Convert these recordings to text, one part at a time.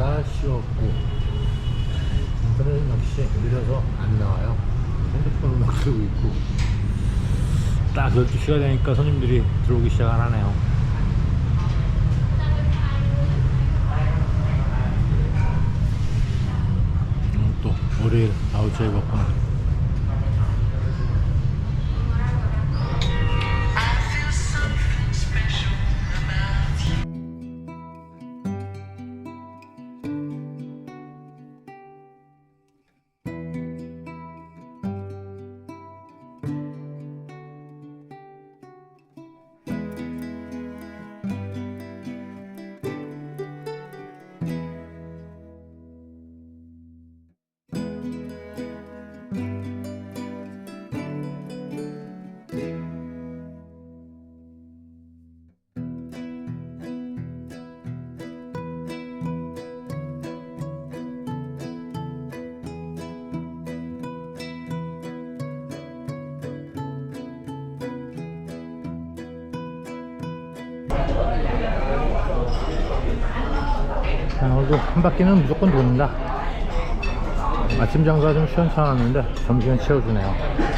날씨였고 인터넷 역시 느려서 안 나와요. 핸드폰을 막 쓰고 있고. 딱 12시가 되니까 손님들이 들어오기 시작하네요. 음, 또 월요일 아웃사이드 먹 자, 오늘도 한 바퀴는 무조건 돈다. 아침 장사 좀 시원찮았는데 점심은 채워주네요.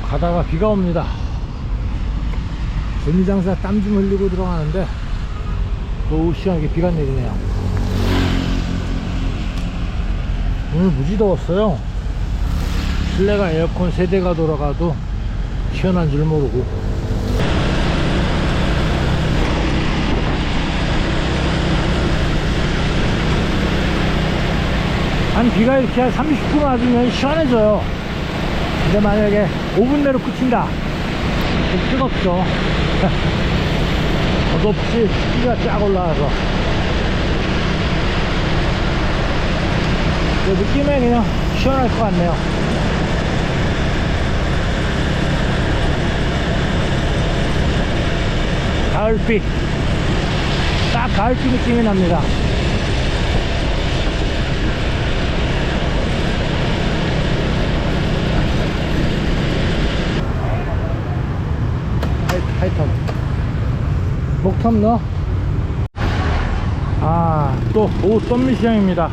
가다가 비가 옵니다. 전리장사 땀 좀 흘리고 들어가는데 또 시원하게 비가 내리네요. 오늘 무지 더웠어요. 실내가 에어컨 세대가 돌아가도 시원한 줄 모르고. 한 비가 이렇게 한 30분 맞으면 시원해져요 근데 만약에 5분 내로 끝인다. 좀 뜨겁죠. 덧없이 습기가 쫙 올라와서. 그 느낌에 그냥 시원할 것 같네요. 가을비 딱 가을비 느낌이 납니다 하이, 하이턴 목텀 넣어 아또 오후 썸미시장입니다.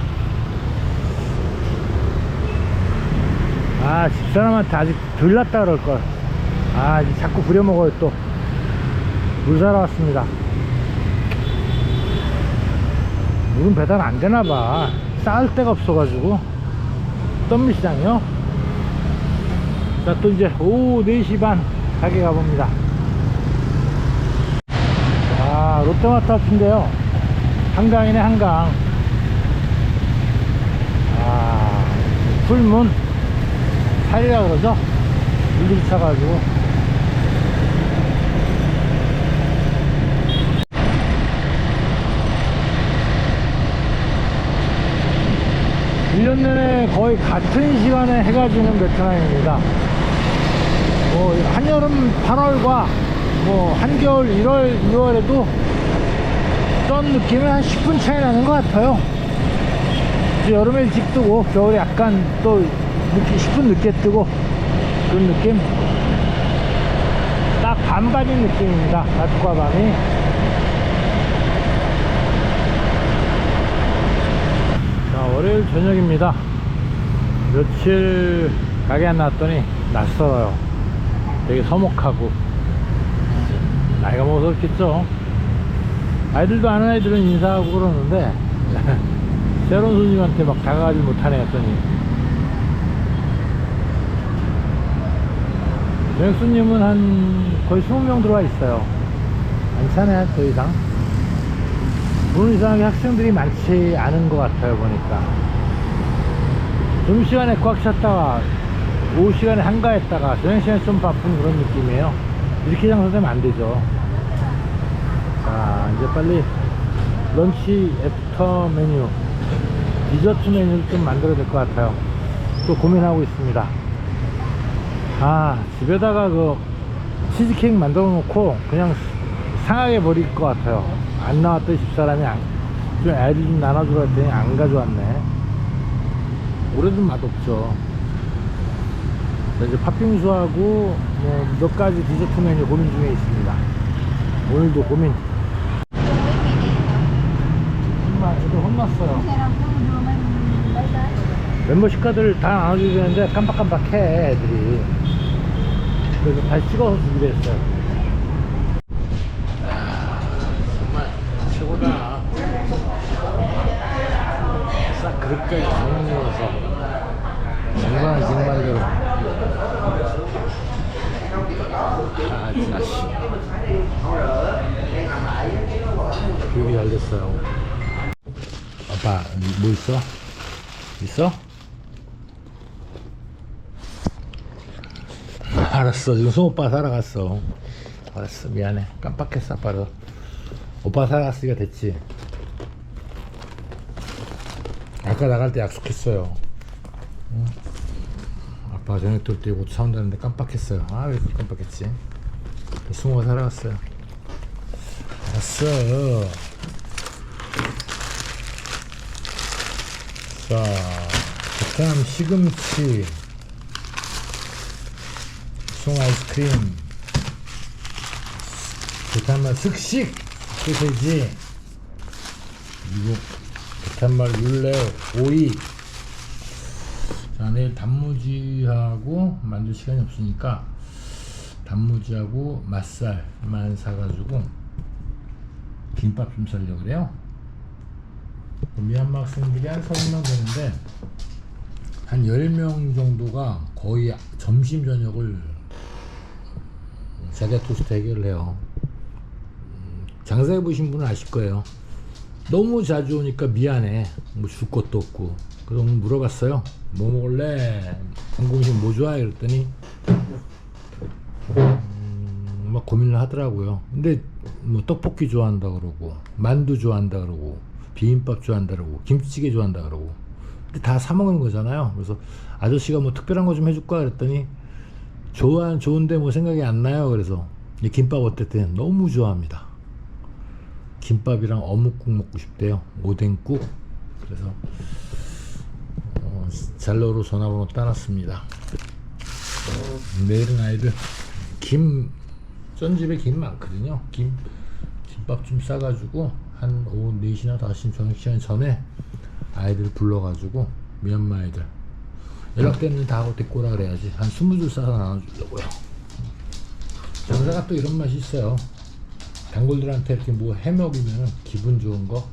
아 집사람한테 아직 덜 났다 그럴걸. 아 이제 자꾸 부려먹어요 또. 물 사러 왔습니다. 물은 배달 안 되나봐. 쌓을 데가 없어가지고. 썸미시장이요? 자 또 이제 오후 4시 반 가게 가봅니다 아 롯데마트 앞인데요. 한강이네 한강. 아 풀문. 살이라 그러죠? 물들이 차가지고. 일년 내내 거의 같은 시간에 해가 지는 베트남입니다. 뭐 한여름 8월과 뭐 한겨울 1월 2월에도 떤 느낌이 한 10분 차이 나는 것 같아요. 여름에 일찍 뜨고 겨울에 약간 또 늦게 10분 늦게 뜨고 그런 느낌? 딱 반반인 느낌입니다. 낮과 밤이. 자 월요일 저녁입니다. 며칠 가게 안 나왔더니 낯설어요. 되게 서먹하고. 나이가 먹어서 그렇겠죠 아이들도 아는 아이들은 인사하고 그러는데 새로운 손님한테 막 다가가지 못하네 했더니. 손님은 한 거의 20명 들어와 있어요. 안 차네 더 이상. 오늘 이상하게 학생들이 많지 않은 것 같아요 보니까. 점심시간에 꽉 찼다가 오후 시간에 한가했다가 저녁 시간에 좀 바쁜 그런 느낌이에요. 이렇게 장사되면 안 되죠. 자 이제 빨리 런치 애프터 메뉴 디저트 메뉴를 좀 만들어야 될 것 같아요. 또 고민하고 있습니다. 아 집에다가 그 치즈케이크 만들어 놓고 그냥 상하게 버릴 것 같아요. 안 나왔던 집사람이 안, 좀 애들 좀 나눠주라 했더니 안 가져왔네. 올해도 맛없죠. 자, 이제 팥빙수하고 뭐 몇 가지 디저트 메뉴 고민 중에 있습니다. 오늘도 고민 애들 혼났어요. 멤버십 카드를 다 나눠줘야 되는데 깜빡깜빡해 애들이. 그래서 다시 찍어서 주기로 했어요. 아, 정말 최고다. 싹 그릇까지 정리해서. 정말 정말대로. 아 자식 교육이 잘 됐어요 아빠 뭐 있어? 있어? 알았어. 지금 송 오빠 사러 갔어. 알았어. 미안해. 깜빡했어 아빠도. 오빠 사러 갔으니까 됐지. 아까 나갈 때 약속했어요. 응? 아빠 저녁 때옷 사온다는데 깜빡했어요. 아 왜 깜빡했지? 승호가 사러 갔어요. 알았어 자 베트남 시금치. 송 아이스크림. 베트남말 슥식. 소세지. 미국 베트남말 룰레 오이. 자 내일 단무지하고 만들 시간이 없으니까 단무지하고 맛살만 사가지고 김밥 좀 썰려고 그래요 미얀마 학생들이 한 30명 되는데 한 10명 정도가 거의 점심 저녁을 자대 토스트 해결을 해요. 음, 장사해 보신 분은 아실 거예요. 너무 자주 오니까 미안해. 뭐 줄 것도 없고. 그래서 물어봤어요. 뭐 먹을래? 한국 음식 뭐 좋아해? 그랬더니 음, 막 고민을 하더라고요. 근데 뭐 떡볶이 좋아한다 그러고 만두 좋아한다 그러고 비빔밥 좋아한다 그러고 김치찌개 좋아한다 그러고. 근데 다 사 먹는 거잖아요. 그래서 아저씨가 뭐 특별한 거 좀 해줄까? 그랬더니 좋아 좋은데 뭐 생각이 안 나요. 그래서 이 김밥 어땠대 너무 좋아합니다. 김밥이랑 어묵국 먹고 싶대요. 오뎅국. 그래서 어, 잘로로 전화번호 따놨습니다. 내일은 아이들 김 쩐집에 김 많거든요. 김 김밥 좀 싸가지고 한 오후 4시나 5시 저녁 시간 전에 아이들 불러가지고 미얀마 아이들. 연락되는 다 하고 오라 그래야지. 한 20줄 싸서 나눠주려고요. 장사가 또 이런 맛이 있어요. 단골들한테 이렇게 뭐 해먹이면 기분 좋은 거?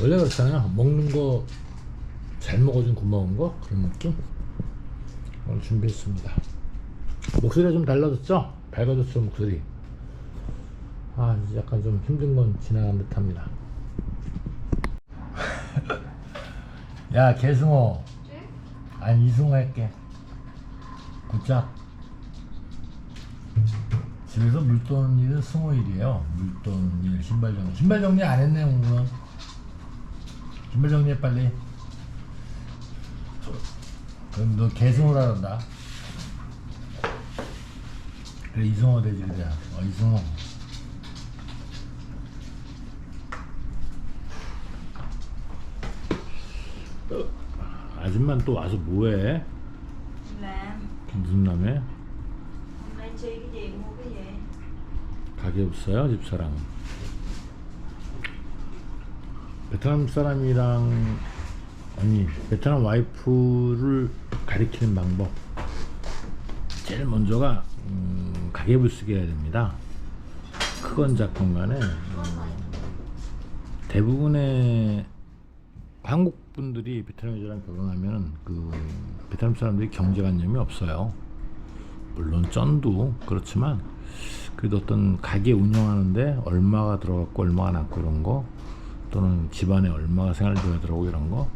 원래 그렇잖아요. 먹는 거 잘 먹어준 고마운 거? 그런 느낌? 오늘 준비했습니다. 목소리가 좀 달라졌죠? 밝아졌죠 목소리. 아 이제 약간 좀 힘든 건 지나간 듯 합니다 야 개승호. 아니 이승호 할게. 굿잡. 집에서 물 떠는 일은 승호 일이에요. 물 떠는 일 신발 정리. 신발 정리 안 했네 오늘은. 신발 정리해 빨리. 그럼 너 개승호라 그런다. 그래 이승호 되지 그래. 어 이승호 아줌마는 또 와서 뭐해? làm 무슨 cái gì mua cái gì 가게 없어요 집사람 베트남 사람이랑 아니 베트남 와이프를 가리키는 방법. 제일 먼저가 음, 가계부 쓰게 해야 됩니다. 크건 작건 간에 음, 대부분의 한국 분들이 베트남 여자랑 결혼하면 그 베트남 사람들이 경제관념이 없어요. 물론 쩐도 그렇지만 그래도 어떤 가게 운영하는데 얼마가 들어갔고 얼마가 남고 그런 거 또는 집안에 얼마가 생활비가 들어오고 이런 거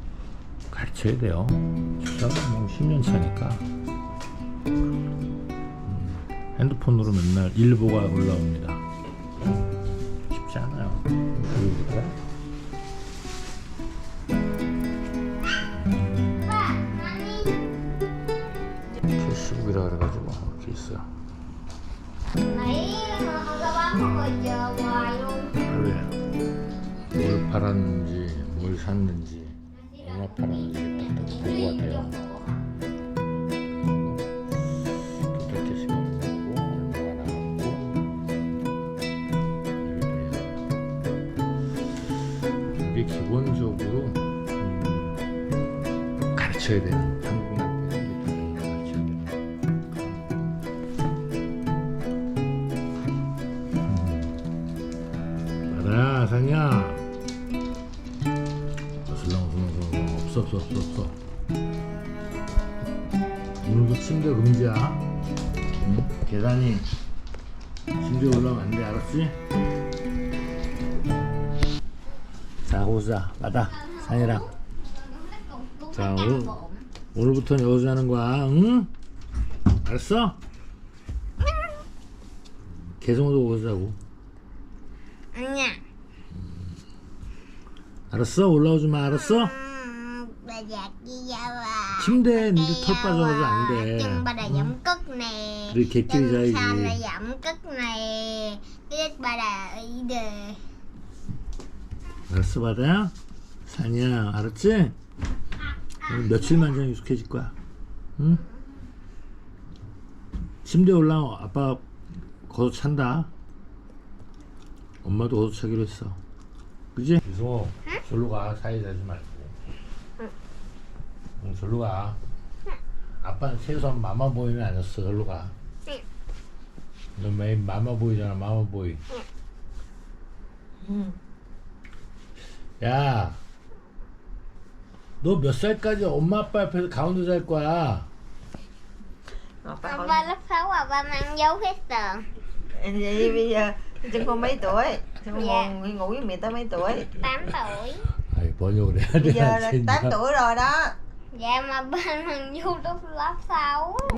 가르쳐야 돼요. 집사람 뭐 10년 차니까. 음, 핸드폰으로 맨날 일보가 올라옵니다. 쉽지 않아요. 교육이라 있어요. 그래. 뭘 팔았는지, 뭘 샀는지, 얼마 팔았는지 딱 보고 왔대요. 기본적으로 음, 가르쳐야 되는 오늘도 침대 금지야 응? 계단이 침대 올라오면 안 돼 알았지? 자 호수자 받아 산이랑 자 오늘, 오늘부터는 여기서 하는 거야 응? 알았어? 계속도 오자고 아니야 알았어? 올라오지 마 알았어? giặt đi ra và 침대에 니들 털 빠져가지고 안 돼. cất nè 우리 개끼리 chân 자야지. đít bà là ý đề 알았어 바다야? 산이야 알았지? 오늘 며칠만 전 익숙해질 거야 응? 침대 올라와 아빠 걷어 찬다 엄마도 걷어 차기로 했어 그지? 유성호 절로 가 사이 자지 말고 응 절로 가 아빠는 최소한 마마 보이는 아니었어 절로 가 너 매일 마마 보이잖아 마마 보이 야, 너 몇 살까지 엄마 아빠 앞에서 가운데 잘 거야? Ba lớp 6 và ba mang dấu hết rồi vậy bây giờ chân con mấy tuổi chân con Dạ. ngủ với mẹ tới mấy tuổi 8 tuổi 아이 번역을 해야 bây 돼. giờ là 8 tuổi rồi đó dạ mà bên thằng youtube lớp sáu